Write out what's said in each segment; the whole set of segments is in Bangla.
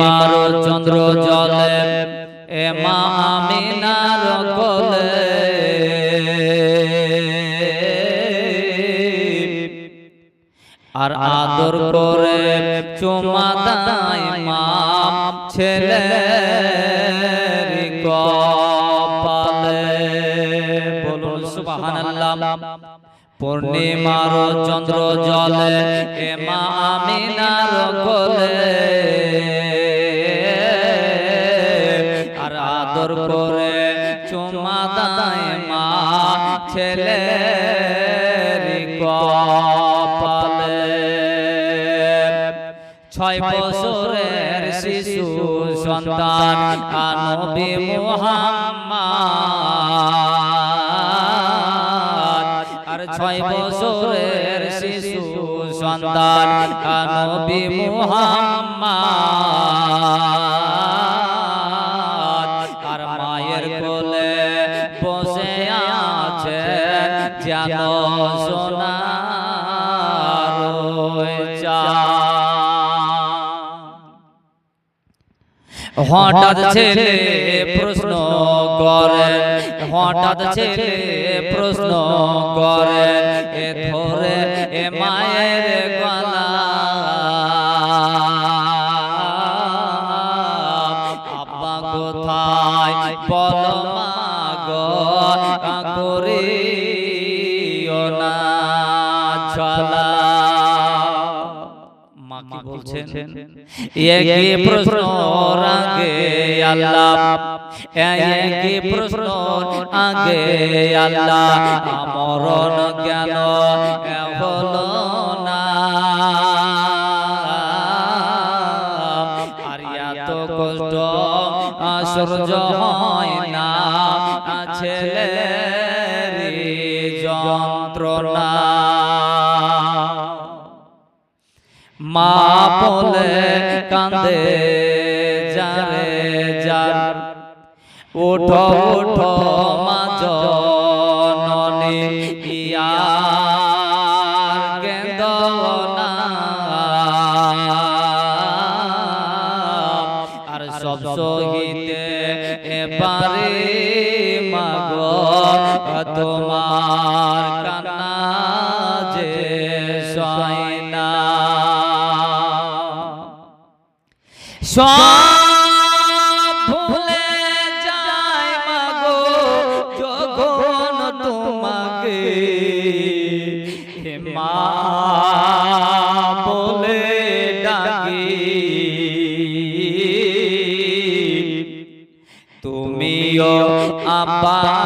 মারো চন্দ্র জলে, এ মা আমিনার আর আদর করে চুমা দায় মা ছেলে পূর্ণিমার চন্দ্র জলে, এ মা আমিনার ছেলে কপালে। ছয় বছরের শিশু সন্তান আনবি মুহাম্মদ। আর ছয় বছরের শিশু সন্তান আনবি মুহাম্মদ। যেন সোনার হঠাৎ ছেলে প্রশ্ন করে হঠাৎ ছেলে প্রশ্ন করে এ ধরে এ মায়ের গলা। আব্বা কোথায়? বল মা গো একই প্রশ্ন আগে আল্লাহ? একই প্রশ্ন আগে আল্লাহ? মরণ জ্ঞান হলো না? আর এত কষ্ট সূর্য হয় না? ছেলের যন্ত্রণা। বলে কান্দে যারে যার উঠো উঠো মা জননী ইয়ার কেন্দনা আর সব সহিতে এবারে সব ভুলে যায় মাগো যখন তোমাকে। আবার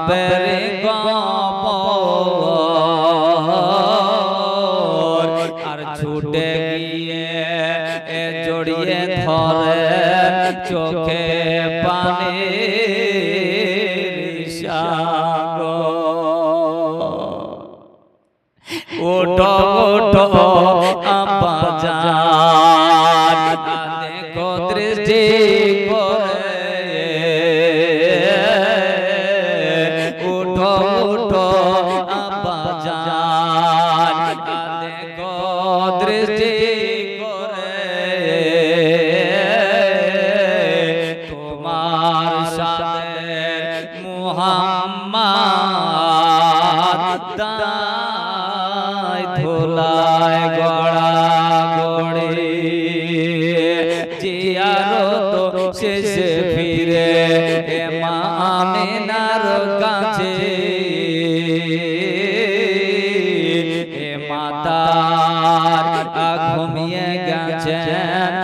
বাপের আর ছুটে গিয়ে জড়িয়ে ধরে চোখে পানি ওঠো ওঠো কাছে। মাতার ঘুমিয়ে গেছেন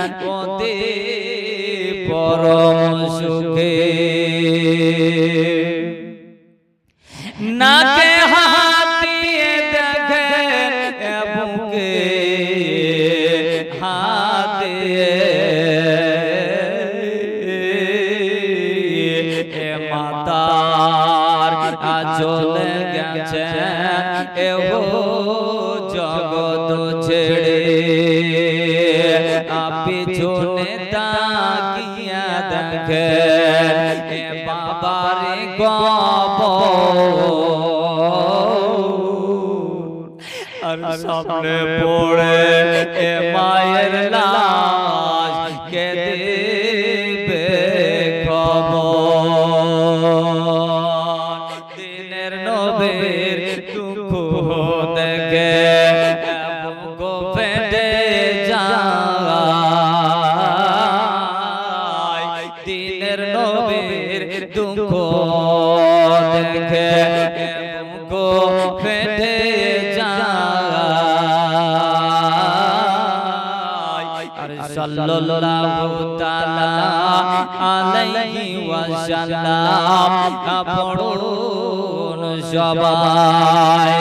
পরম সুখে। তাকিয়া দেখে এ বাবার আর সামনে পড়ে এ মায়ের লাশ দেখে গো ফেটে সাল্লাল্লাহু তাআলা আলাইহি ওয়াসাল্লাম পড়ুন সবাই